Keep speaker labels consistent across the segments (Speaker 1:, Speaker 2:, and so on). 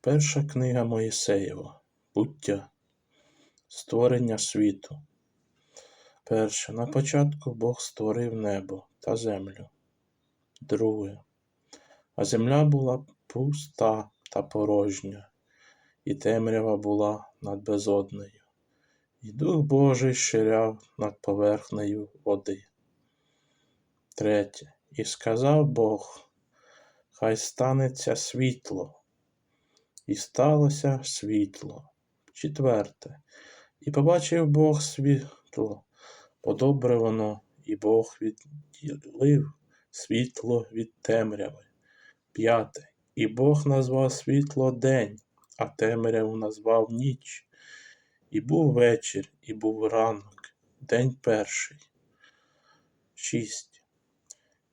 Speaker 1: Перша книга Моїсеєва Буття Створення світу. Перше. На початку Бог створив небо та землю. Друге. А земля була пуста та порожня, і темрява була над безоднею, і Дух Божий ширяв над поверхнею води. Третє. І сказав Бог, хай станеться світло. І сталося світло. Четверте. І побачив Бог світло, бо добре воно, і Бог відділив світло від темряви. П'яте. І Бог назвав світло день, а темряву назвав ніч. І був вечір, і був ранок, день перший. Шість.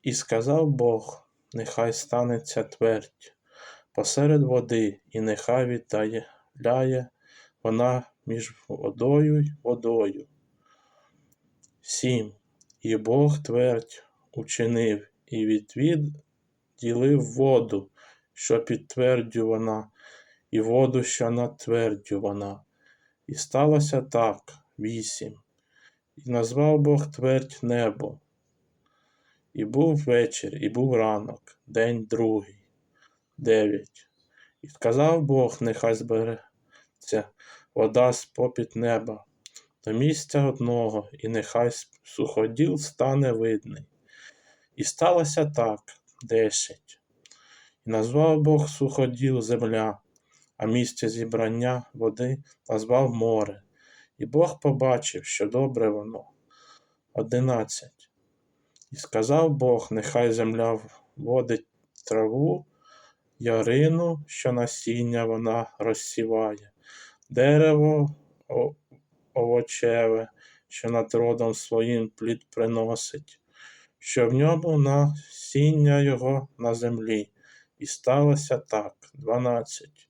Speaker 1: І сказав Бог, нехай станеться твердь посеред води, і нехай віддаляє вона між водою й водою. Сім. І Бог твердь учинив, і відділив воду, що під твердю вона, і воду, що над твердю вона. І сталося так, вісім. І назвав Бог твердь небо. І був вечір, і був ранок, день другий. 9. І сказав Бог, нехай збереться вода з попід неба до місця одного, і нехай суходіл стане видний. І сталося так, 10. І назвав Бог суходіл земля, а місце зібрання води назвав море. І Бог побачив, що добре воно. 11. І сказав Бог, нехай земля водить траву ярину, що насіння вона розсіває, дерево овочеве, що над родом своїм плід приносить, що в ньому насіння його на землі. І сталося так, дванадцять.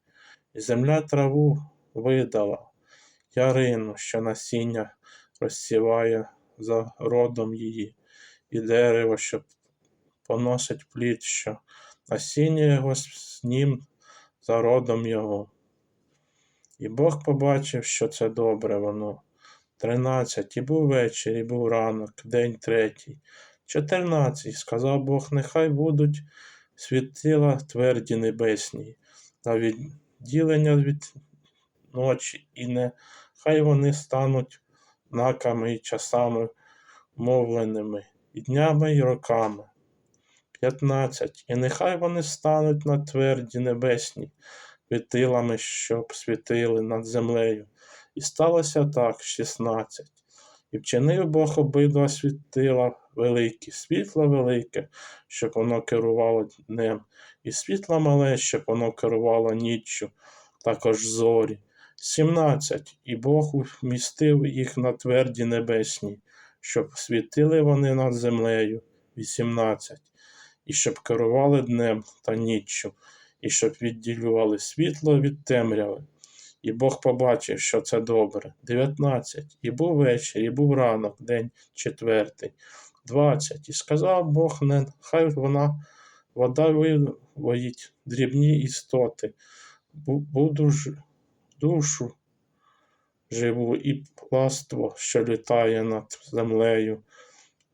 Speaker 1: І земля траву видала, ярину, що насіння розсіває за родом її, і дерево, що поносить плід, що насіння його з ним за родом його. І Бог побачив, що це добре воно. Тринадцять, і був вечір, і був ранок, день третій. Чотирнадцять, сказав Бог, нехай будуть світила тверді небесні, на відділення від ночі, і нехай вони стануть знаками і часами мовленими, і днями, і роками. 15. І нехай вони стануть на тверді небесні вітилами, щоб світили над землею. І сталося так, 16. І вчинив Бог обидва світила великі, світло велике, щоб воно керувало днем, і світло мале, щоб воно керувало ніччю, також зорі. 17. І Бог вмістив їх на тверді небесні, щоб світили вони над землею. 18 і щоб керували днем та ніччю, і щоб відділювали світло від темряви. І Бог побачив, що це добре. 19. І був вечір, і був ранок, день четвертий. 20. І сказав Бог, нехай вона вода вивоїть дрібні істоти, буду ж душу живу і пластво, що літає над землею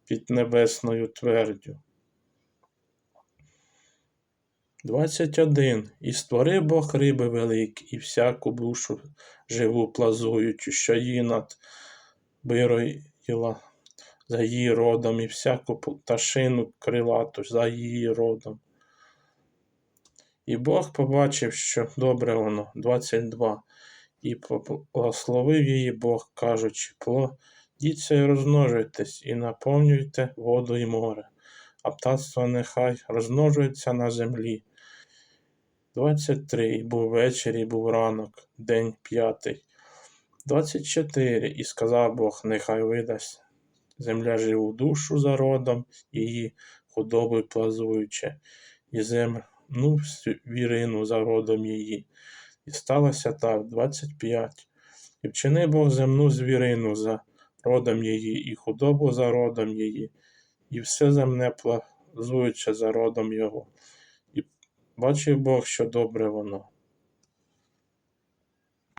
Speaker 1: під небесною твердю. 21. І створив Бог риби великі, і всяку душу живу плазуючу, що її над вироїла за її родом, і всяку пташину крилату за її родом. І Бог побачив, що добре воно, 22. І благословив її Бог, кажучи, плодіться і розмножуйтесь, і наповнюйте воду і море, а птацтво нехай розмножується на землі. 23. І був вечір, і був ранок, день п'ятий. 24. І сказав Бог, нехай видасть земля живу душу за родом, її худобою плазуюче, і землю вірину за родом її. І сталося так, 25. І вчини Бог земну звірину за родом її, і худобу за родом її, і все земне плазуюче за родом його. Бачив Бог, що добре воно.